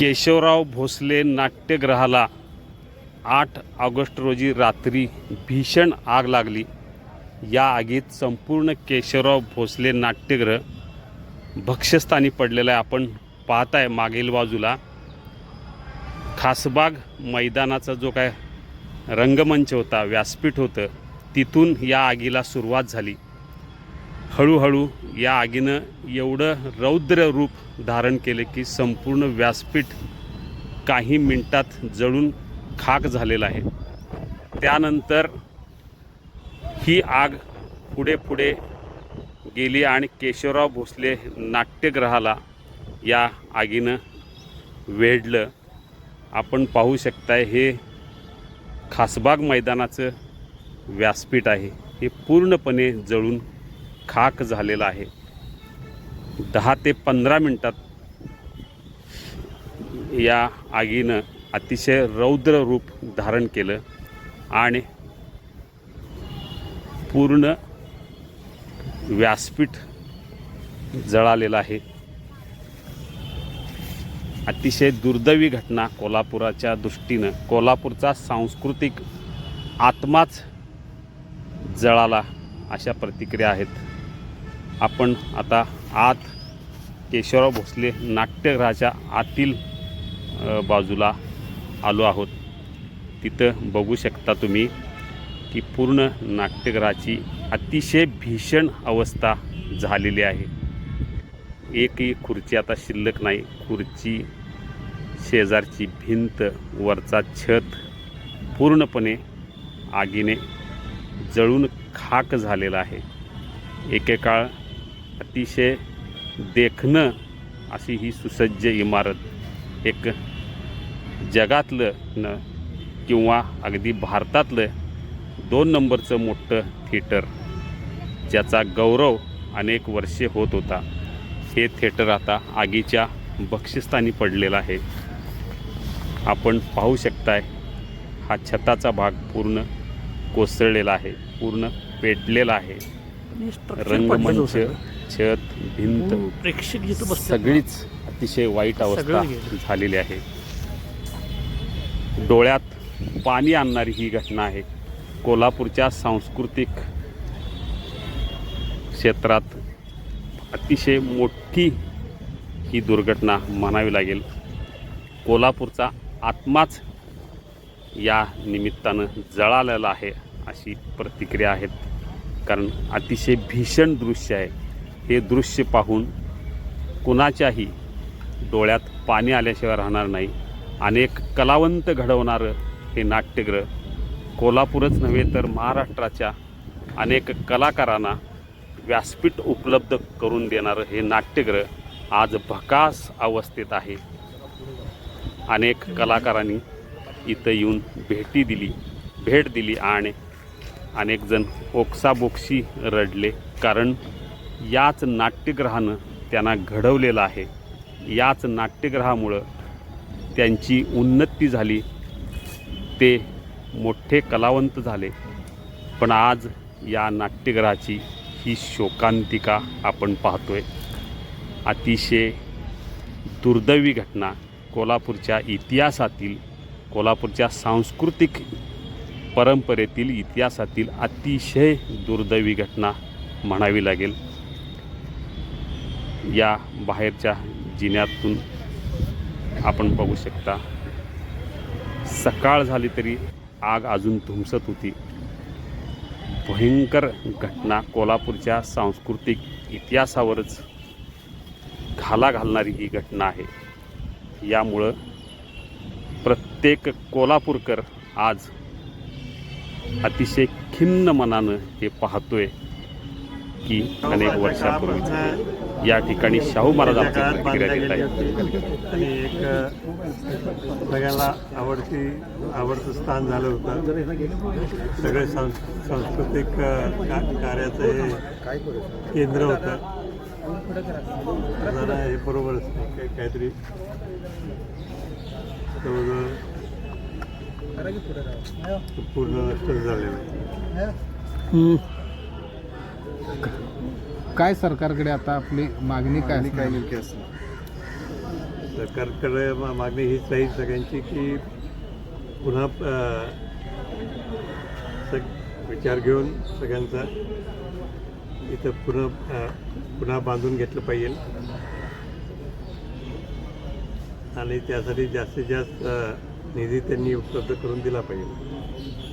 केशवराव भोसले नाट्यगृहाला आठ ऑगस्ट रोजी रात्री भीषण आग लागली. या आगीत संपूर्ण केशवराव भोसले नाट्यगृह भक्ष्यस्थानी पडलेलं आहे. आपण पाहताय मागील बाजूला. खासबाग मैदानाचा जो काय रंगमंच होता व्यासपीठ होतं तिथून या आगीला सुरुवात झाली. हळूहळू या आगीनं एवढं रौद्र रूप धारण केले की संपूर्ण व्यासपीठ काही मिनटात जळून खाक झालेला आहे. त्यानंतर ही आग पुढे पुढे गेली आणि केशवराव भोसले नाट्यगृहाला या आगीनं वेढलं. आपण पाहू शकताय हे खासबाग मैदानाचं व्यासपीठ आहे. हे पूर्णपणे जळून खाक झालेला आहे. दहा ते पंधरा मिनटात या आगीनं अतिशय रौद्र रूप धारण केलं आणि पूर्ण व्यासपीठ जळालेलं आहे. अतिशय दुर्दैवी घटना कोल्हापुराच्या दृष्टीनं. कोल्हापूरचा सांस्कृतिक आत्माच जळाला अशा प्रतिक्रिया आहेत. आपण आता आत केशवराव भोसले नाट्यगृहाच्या आतील बाजूला आलो आहोत. तिथं बघू शकता तुम्ही की पूर्ण नाट्यगृहाची अतिशय भीषण अवस्था झालेली आहे. एकही खुर्ची आता शिल्लक नाही. खुर्ची शेजारची भिंत वरचा छत पूर्णपणे आगीने जळून खाक झालेला आहे. एकेकाळ अतिशय देखणं अशी ही सुसज्ज इमारत एक जगातलं न किंवा अगदी भारतातलं दोन नंबरचं मोठं थिएटर ज्याचा गौरव अनेक वर्षे होत होता. हे थिएटर आता आगीच्या बक्षिस्तानी पडलेलं आहे. आपण पाहू शकताय हा छताचा भाग पूर्ण कोसळलेला आहे पूर्ण पेटलेला आहे. रंगमंच छत भिंत प्रेक्षक जिथं बसतात सगळीच अतिशय वाईट अवस्था. झालेली आहे. डोळ्यात पाणी आणणारी ही घटना आहे. कोल्हापूरच्या सांस्कृतिक क्षेत्रात अतिशय मोठी ही दुर्घटना म्हणावी लागेल. कोल्हापूरचा आत्माच या निमित्तानं जळालेला आहे अशी प्रतिक्रिया आहेत. कारण अतिशय भीषण दृश्य आहे. हे दृश्य पाहून कुणाच्याही डोळ्यात पाणी आल्याशिवाय राहणार नाही. अनेक कलावंत घडवणारं हे नाट्यग्रह कोल्हापूरच नव्हे तर महाराष्ट्राच्या अनेक कलाकारांना व्यासपीठ उपलब्ध करून देणारं हे नाट्यग्रह आज भकास अवस्थेत आहे. अनेक कलाकारांनी इथं येऊन भेटी दिली भेट दिली आणि अनेक जण ओक्साबोक्शी रडले कारण याच नाट्यग्रहानं त्यांना घडवलेलं आहे. याच नाट्यग्रहामुळं त्यांची उन्नती झाली. ते मोठे कलावंत झाले. पण आज या नाट्यग्रहाची ही शोकांतिका आपण पाहतो आहे अतिशय दुर्दैवी घटना कोल्हापूरच्या इतिहासातील कोल्हापूरच्या सांस्कृतिक परंपरेतील इतिहासातील अतिशय दुर्दैवी घटना म्हणावी लागेल. या बाहेरच्या जिन्यातून आपण बघू शकता. सकाळ झाली तरी आग अजून धुमसत होती. भयंकर घटना कोल्हापूरच्या सांस्कृतिक इतिहासावरच घाला घालणारी ही घटना आहे. यामुळं प्रत्येक कोल्हापूरकर आज अतिशय खिन्न मनानं हे पाहतोय की अनेक वर्षापूर्वी. या ठिकाणी शाहू महाराज आपली प्रतिक्रिया देत आहेत आणि एक सगळ्यांना आवडती आवडतं स्थान झालं होतं. सगळे सांस सांस्कृतिक कार्याचं हे केंद्र होतं. जरा हे काही काहीतरी. जवळजवळ पूर्ण नष्ट झालेलं. आहे काय सरकारकडे आता आपली मागणी काय काय? नेमकी असणार? सरकारकडे मागणी हीच राहील सगळ्यांची की पुन्हा सग विचार घेऊन सगळ्यांचा इथं पुन्हा पुन्हा बांधून घेतलं पाहिजे. आणि त्यासाठी जास्तीत जास्त निधी त्यांनी उपलब्ध करून दिला पाहिजे.